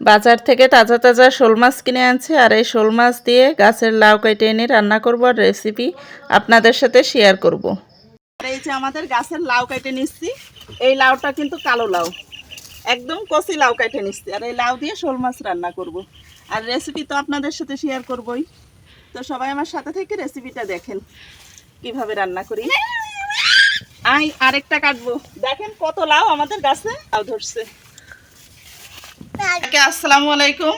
বাজার থেকে তাজা তাজা শোল মাছ কিনে আনছি আর এই শোল মাছ দিয়ে গাছের লাউ কেটে এনে রান্না করব আর রেসিপি আপনাদের সাথে শেয়ার করব। এই যে আমাদের গাছের লাউ কেটে নিচ্ছি, এই লাউটা কিন্তু কালো লাউ, একদম কচি লাউ কেটে নিচ্ছি আর এই লাউ দিয়ে শোল মাছ রান্না করব। আর রেসিপি তো আপনাদের সাথে শেয়ার করবই। তো সবাই আমার সাথে থেকে রেসিপিটা দেখেন, কীভাবে রান্না করি। আই, আরেকটা কাটবো। দেখেন কত লাউ আমাদের গাছে লাউ ধরছে। আসসালামু আলাইকুম।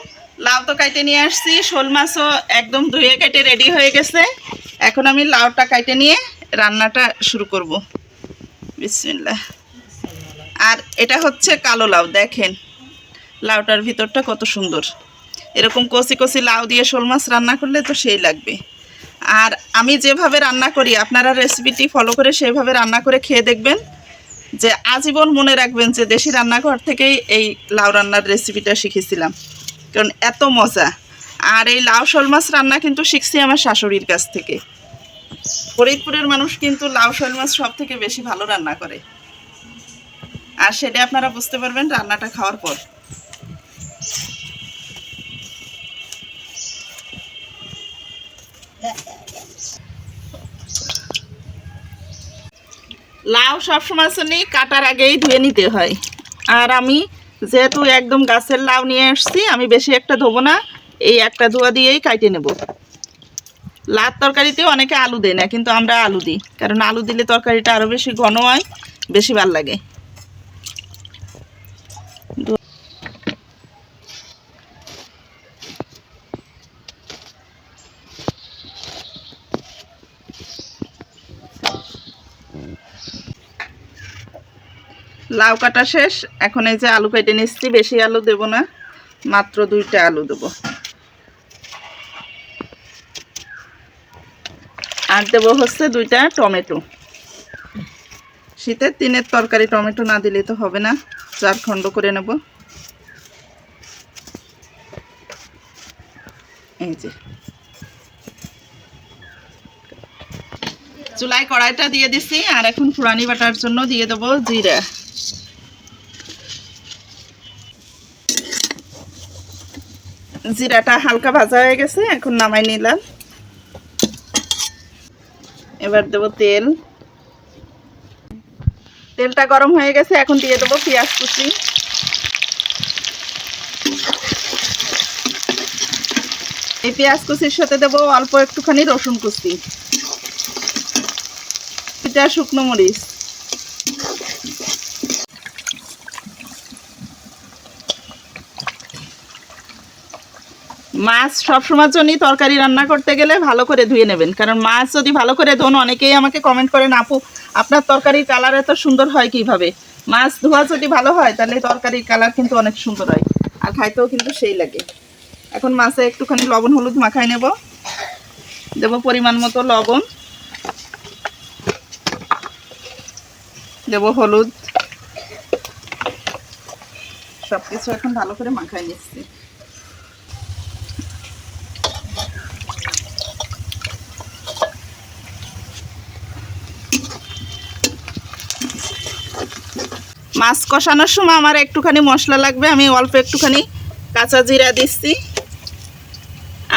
লাউ তো কাইটে নিয়ে আসছি, শোল মাছও একদম ধুয়ে কেটে রেডি হয়ে গেছে। এখন আমি লাউটা কাইটে নিয়ে রান্নাটা শুরু করব। বিসমিল্লাহ। আর এটা হচ্ছে কালো লাউ, দেখেন। লাউটার ভিতরটা কত সুন্দর। এরকম কচি কচি লাউ দিয়ে শোল মাছ রান্না করলে তো সেই লাগবে। আর আমি যেভাবে রান্না করি, আপনারা রেসিপিটি ফলো করে সেভাবে রান্না করে খেয়ে দেখবেন। যে আজীবন মনে রাখবেন যে দেশি রান্নাঘর থেকেই এই লাউ রান্নার রেসিপিটা শিখেছিলাম। কারণ এত মজা। আর এই লাউ শোল মাছ রান্না কিন্তু শিখছি আমার শাশুড়ির কাছ থেকে। ফরিদপুরের মানুষ কিন্তু লাউ শোল মাছ সব থেকে বেশি ভালো রান্না করে। আর সেটা আপনারা বুঝতে পারবেন রান্নাটা খাওয়ার পর। লাউ সবসময় শুনি কাটার আগেই ধুয়ে নিতে হয়। আর আমি যেহেতু একদম গাছের লাউ নিয়ে আসছি, আমি বেশি একটা ধোবো না, এই একটা ধোয়া দিয়েই কাটে নেব। লাউ তরকারিতেও অনেকে আলু দেয় না, কিন্তু আমরা আলু দিই। কারণ আলু দিলে তরকারিটা আরও বেশি ঘন হয়, বেশি ভালো লাগে। লাউ কাটা শেষ। এখন এই যে আলু কেটে নিচ্ছি, বেশি আলু দেব না, মাত্র দুইটা আলু দেব। আর দেব হচ্ছে দুইটা টমেটো। শীতের দিনের তরকারি টমেটো না দিলে তো হবে না, চার খণ্ড করে নেব। এই যে। চুলায় কড়াইটা দিয়ে দিছি আর এখন ফুরানি বাটার জন্য দিয়ে দেবো জিরা। জিরাটা হালকা ভাজা হয়ে গেছে, এখন নামাই নিলাম। এবার দেবো তেল। তেলটা গরম হয়ে গেছে, এখন দিয়ে দেবো পেঁয়াজ কুচি। এই পেঁয়াজ কুচির সাথে দেবো অল্প একটুখানি রসুন কুচি। এটা শুকনো মরিচ। মাছ সবসময়ের জন্যই তরকারি রান্না করতে গেলে ভালো করে ধুয়ে নেবেন। কারণ মাছ যদি ভালো করে ধোন, অনেকেই আমাকে কমেন্ট করেন, আপু, আপনার তরকারির কালার এত সুন্দর হয় কীভাবে? মাছ ধোয়া যদি ভালো হয়, তাহলে তরকারির কালার কিন্তু অনেক সুন্দর হয়। আর খাইতেও কিন্তু সেই লাগে। এখন মাছে একটুখানি লবণ, হলুদ মাখাই নেব। দেবো পরিমাণ মতো লবণ। দেবো হলুদ। সব কিছু এখন ভালো করে মাখাই নিচ্ছি। মাছ কষানোর সময় আমার একটুখানি মশলা লাগবে। আমি অল্প একটুখানি কাঁচা জিরা দিচ্ছি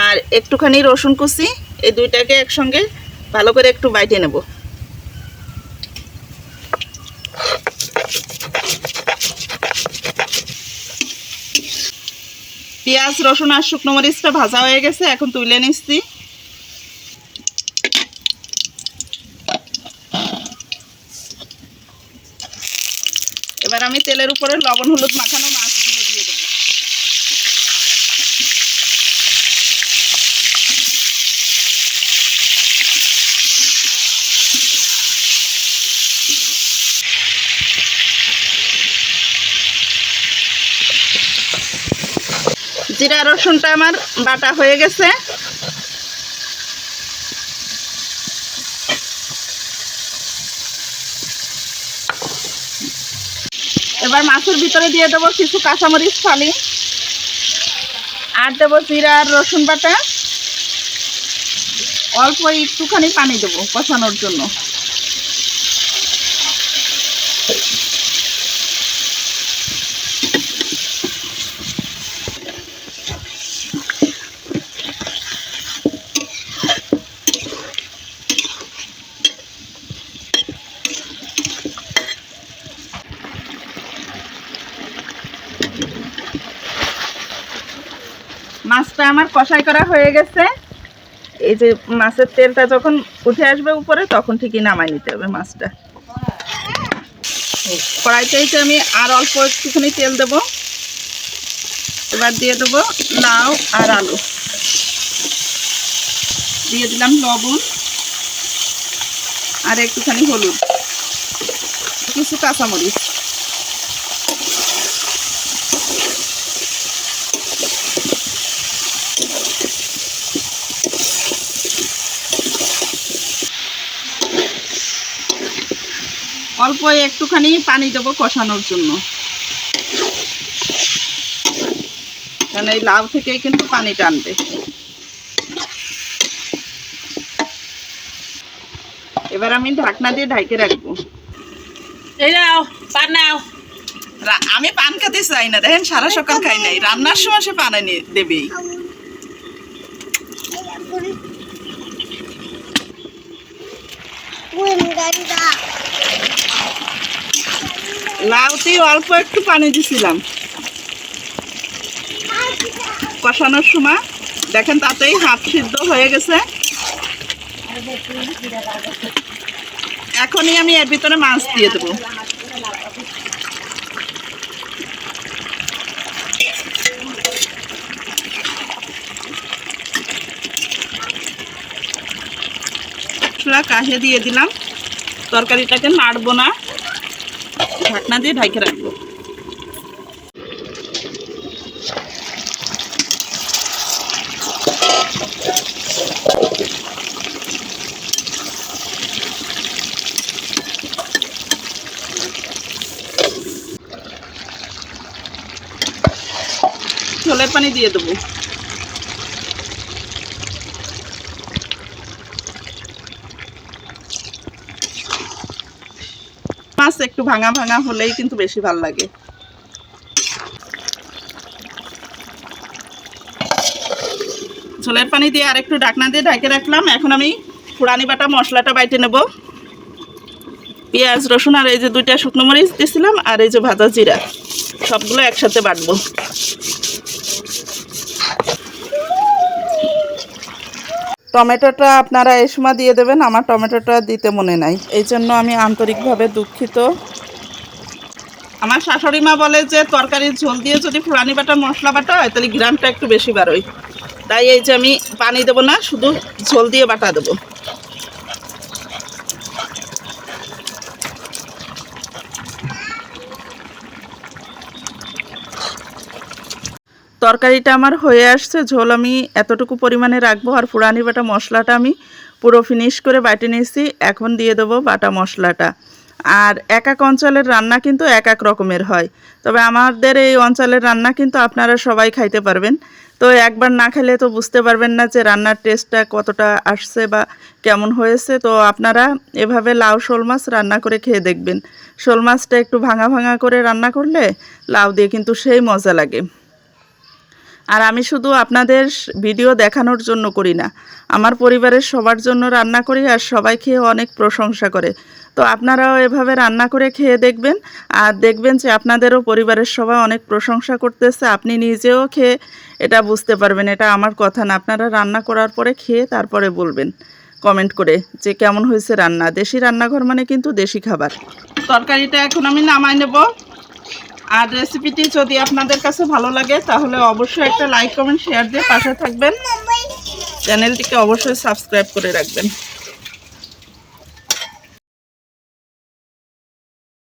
আর একটুখানি রসুন কুচি। এই দুইটাকে একসঙ্গে ভালো করে একটু বাইটে নেব। পেঁয়াজ, রসুন আর শুকনো মরিচটা ভাজা হয়ে গেছে, এখন তুলে নিচ্ছি। এবার আমি তেলের উপরে লবণ, হলুদ মাখানো মাছগুলো দিয়ে দেবো। জিরা রসুনটা আমার বাটা হয়ে গেছে। এবার মাছের ভিতরে দিয়ে দেবো কিছু কাঁচামরিচ, ফালি। আর দেবো জিরা আর রসুন বাটা। অল্প একটুখানি পানি দেবো কষানোর জন্য। মাছটা আমার কষাই করা হয়ে গেছে। এই যে মাছের তেলটা যখন উঠে আসবে উপরে, তখন ঠিকই নামাই নিতে হবে মাছটা। কড়াইতে আমি আর অল্প একটুখানি তেল দেবো। এবার দিয়ে দেবো লাউ আর আলু। দিয়ে দিলাম লবণ আর একটুখানি হলুদ। কিছু কাঁচামরিচ। অল্প একটুখানি পানি দেবো কষানোর জন্য। কারণ এই লাউ থেকেই কিন্তু পানি টানবে এবার আমি ঢাকনা দিয়ে ঢাকে রাখব। এই নাও পান নাও। আমি পান খেতে চাই না দেখেন সারা সকাল খাই নাই রান্নার সময় সে পান এনে দেবেই। লাউতে অল্প একটু পানি দিছিলাম। কষানোর সময়। দেখেন তাতেই হাফ সিদ্ধ হয়ে গেছে। এখনই আমি এর ভিতরে মাছ দিয়ে দেবো। কাহে দিয়ে দিলাম। তরকারিটাকে নাড়বো না। ঢাকনা দিয়ে ঢাকে রাখব। ছোলের পানি দিয়ে দেবো। মাছ একটু ভাঙা ভাঙা হলেই কিন্তু বেশি ভালো লাগে। ঝোলের পানি দিয়ে আর একটু ডাকনা দিয়ে ঢাকে রাখলাম। এখন আমি ফুড়ানি বাটা মশলাটা বাইটে নেব। পেঁয়াজ, রসুন আর এই যে দুইটা শুকনো মরিচ দিয়েছিলাম আর এই যে ভাজা জিরা, সবগুলো একসাথে বাটবো। টমেটোটা আপনারা এই সময় দিয়ে দেবেন, আমার টমেটোটা দিতে মনে নাই। এই জন্য আমি আন্তরিকভাবে দুঃখিত। আমার শাশুড়ি মা বলে যে, তরকারি ঝোল দিয়ে যদি ফুরানি বাটা, মশলা বাটা হয়, তাহলে গ্রামটা একটু বেশি বাড়ই তাই এই যে আমি পানি দেবো না, শুধু ঝোল দিয়ে বাটা দেবো। তরকারিটা আমার হয়ে আসছে, ঝোল আমি এতটুকু পরিমাণে রাখব আর ফুরানি বাটা মশলাটা আমি পুরো ফিনিশ করে বাটে নিয়েছি, এখন দিয়ে দেবো বাটা মশলাটা। আর এক এক অঞ্চলের রান্না কিন্তু এক এক রকমের হয়। তবে আমাদের এই অঞ্চলের রান্না কিন্তু আপনারা সবাই খাইতে পারবেন। তো একবার না খেলে তো বুঝতে পারবেন না যে রান্নার টেস্টটা কতটা আসছে বা কেমন হয়েছে। তো আপনারা এভাবে লাউ, শোল মাছ রান্না করে খেয়ে দেখবেন। শোল মাছটা একটু ভাঙা ভাঙা করে রান্না করলে লাউ দিয়ে কিন্তু সেই মজা লাগে। আর আমি শুধু আপনাদের ভিডিও দেখানোর জন্য করি না। আমার পরিবারের সবার জন্য রান্না করি আর সবাই খেয়ে অনেক প্রশংসা করে। তো আপনারাও এভাবে রান্না করে খেয়ে দেখবেন। আর দেখবেন যে আপনাদেরও পরিবারের সবাই অনেক প্রশংসা করতেছে। আপনি নিজেও খেয়ে এটা বুঝতে পারবেন। এটা আমার কথা না। আপনারা রান্না করার পরে খেয়ে তারপরে বলবেন কমেন্ট করে যে কেমন হয়েছে রান্না। দেশি রান্নাঘর মানে কিন্তু দেশি খাবার। তরকারিটা এখন আমি নামাই নেব। আর রেসিপিটি যদি আপনাদের কাছে ভালো লাগে তাহলে অবশ্যই একটা লাইক কমেন্ট শেয়ার দিয়ে পাশে থাকবেন। চ্যানেলটিকে অবশ্যই সাবস্ক্রাইব করে রাখবেন।